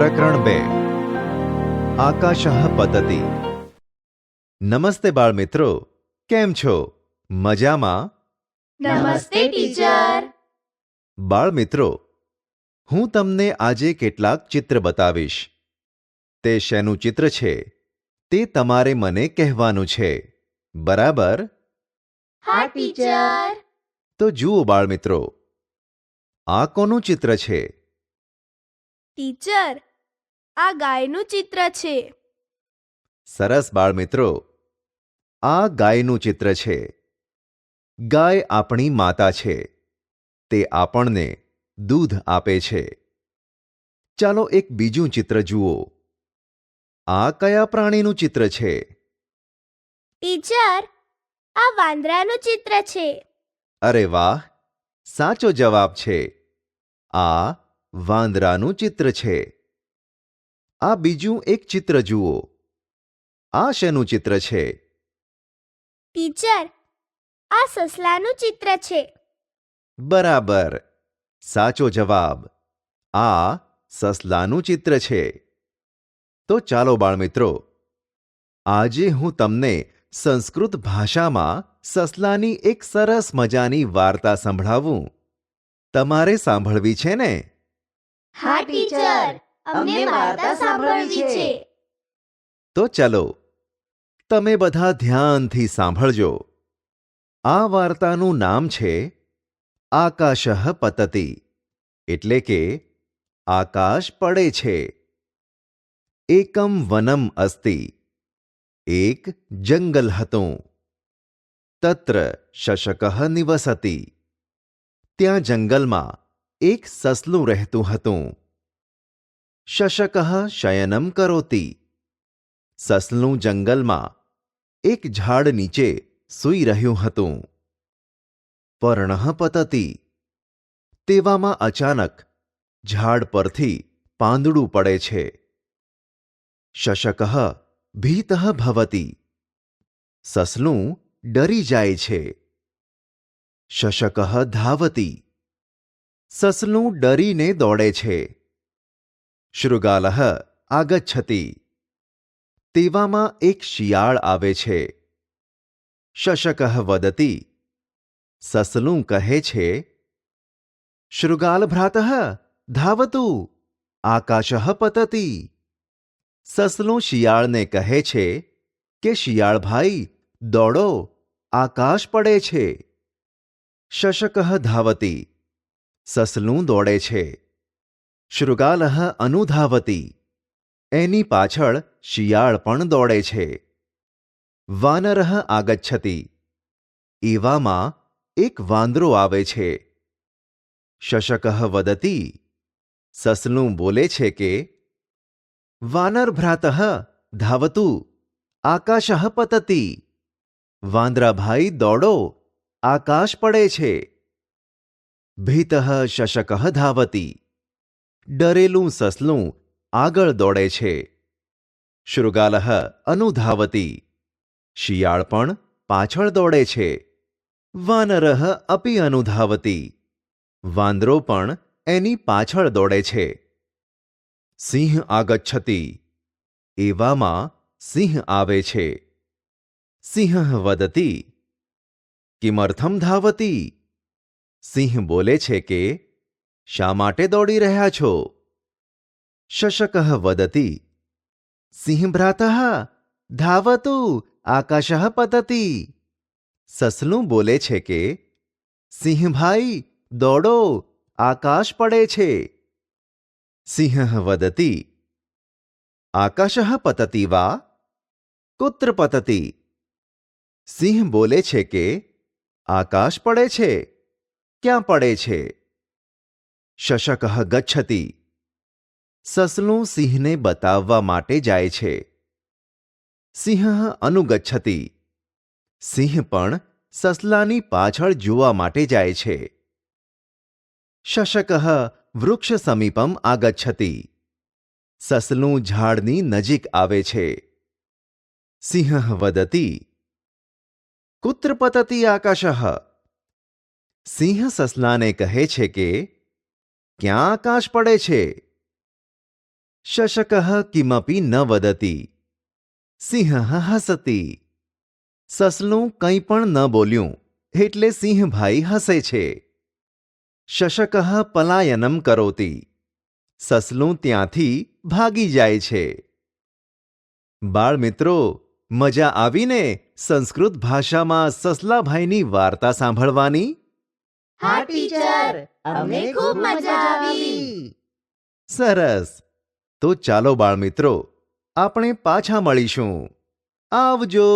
પ્રકરણ બે. આકાશ પતતી. નમસ્તે બાળ મિત્રો કેમ છો? મજામાં? નમસ્તે ટીચર. બાળ મિત્રો હું તમને આજે કેટલાક ચિત્ર બતાવીશ. તે શેનું ચિત્ર છે? તે તમારે મને કહેવાનું છે. બરાબર? હા ટીચર. તો જુઓ બાળ મિત્રો આ કોનું ચિત્ર છે? ટીચર આ ગાયનું ચિત્ર છે. સરસ બાળ મિત્રો આ ગાયનું ચિત્ર છે. ગાય આપણી માતા છે. તે આપણને દૂધ આપે છે. ચાલો એક બીજું ચિત્ર જુઓ. આ કયા પ્રાણીનું ચિત્ર છે? ટીચર આ વાંદરાનું ચિત્ર છે. અરે વાહ સાચો જવાબ છે. આ વાંદરાનું ચિત્ર છે. આ બીજું એક ચિત્ર જુઓ. આ શેનું ચિત્ર છે? ટીચર આ સસલાનું ચિત્ર છે. બરાબર. સાચો જવાબ. આ સસલાનું ચિત્ર છે. તો ચાલો બાળમિત્રો આજે હું તમને સંસ્કૃત ભાષામાં સસલાની એક સરસ મજાની વાર્તા સંભળાવું. તમારે સાંભળવી છે ને? હા ટીચર. અમને વાર્તા સાંભળવી છે. તો ચલો તમે બધા ધ્યાનથી સાંભળજો. આ વાર્તાનું નામ છે આકાશ પતતી એટલે કે આકાશ પડે છે. એકમ વનમ અસ્તિ એક જંગલ હતું. તત્ર શશક નિવસતી. ત્યાં જંગલમાં એક સસલું રહેતું હતું. શશક શયનમ કરોતી. સસલું જંગલમાં એક ઝાડ નીચે સૂઈ રહ્યું હતું. પર્ણ પતતી. તેવામાં અચાનક ઝાડ પરથી પાંદડું પડે છે. શશક ભીત ભવતી. સસલું ડરી જાય છે. શશક ધાવતી. સસલું ડરીને દોડે છે. શૃગાલ આગચ્છતિ. તેવામાં એક શિયાળ આવે છે. શશક વદતી. સસલું કહે છે શૃગાલ ભ્રાત ધાવતું, આકાશ પતતી. સસલું શિયાળને કહે છે, કે શિયાળભાઈ, દોડો, આકાશ પડે છે. શશક ધાવતી. સસલું દોડે છે. શૃગાલ અનુધાવતી. એની પાછળ શિયાળ પણ દોડે છે. વાનર આગચ્છતી. એવામાં એક વાંદરો આવે છે. શશક વદતી. સસલું બોલે છે કે વાનર ભ્રાત ધાવતું, આકાશ પતતી. વાંદરાભાઈ, દોડો, આકાશ પડે છે. ભીત શશક ધાવતી. ડરેલું સસલું આગળ દોડે છે. શૃગાલહ અનુધાવતી. શિયાળ પણ પાછળ દોડે છે. વાનરહ અપી અનુધાવતી. વાંદરો પણ એની પાછળ દોડે છે. સિંહ આગચ્છતી. એવામાં સિંહ આવે છે. સિંહ વદતી. કિમર્થમ ધાવતી. સિંહ બોલે છે કે શા માટે દોડી રહ્યા છો? શશક વદતી, સિંહભ્રાત, ધાવતુ, આકાશ પતતી. સસલું બોલે છે કે, સિંહભાઈ, દોડો, આકાશ પડે છે. સિંહ વદતી, આકાશ પતતી વા? કુત્ર પતતી. સિંહ બોલે છે કે, આકાશ પડે છે. ક્યાં પડે છે? શશક ગચ્છતી. સસલું સિંહને બતાવવા માટે જાય છે. સિંહ અનુગચ્છતી. સિંહ પણ સસલાની પાછળ જોવા માટે જાય છે. શશક વૃક્ષ સમીપમ આગચ્છતી. સસલું ઝાડની નજીક આવે છે. સિંહ વદતી. કુત્ર પતતી આકાશ. સિંહ સસલાને કહે છે કે ક્યાં આકાશ પડે છે? શશક કિમપી ન વદતી સિંહ હસતી. સસલું કંઈ પણ ન બોલ્યું, એટલે સિંહભાઈ હસે છે. શશક પલાયનમ કરોતી, સસલું ત્યાંથી ભાગી જાય છે. બાળમિત્રો, મજા આવીને સંસ્કૃત ભાષામાં સસલાભાઈની વાર્તા સાંભળવાની? હા, ટીચર. અમને ખૂબ મજા આવી. સરસ. તો ચાલો બાળ મિત્રો આપણે પાછા મળીશું. આવજો.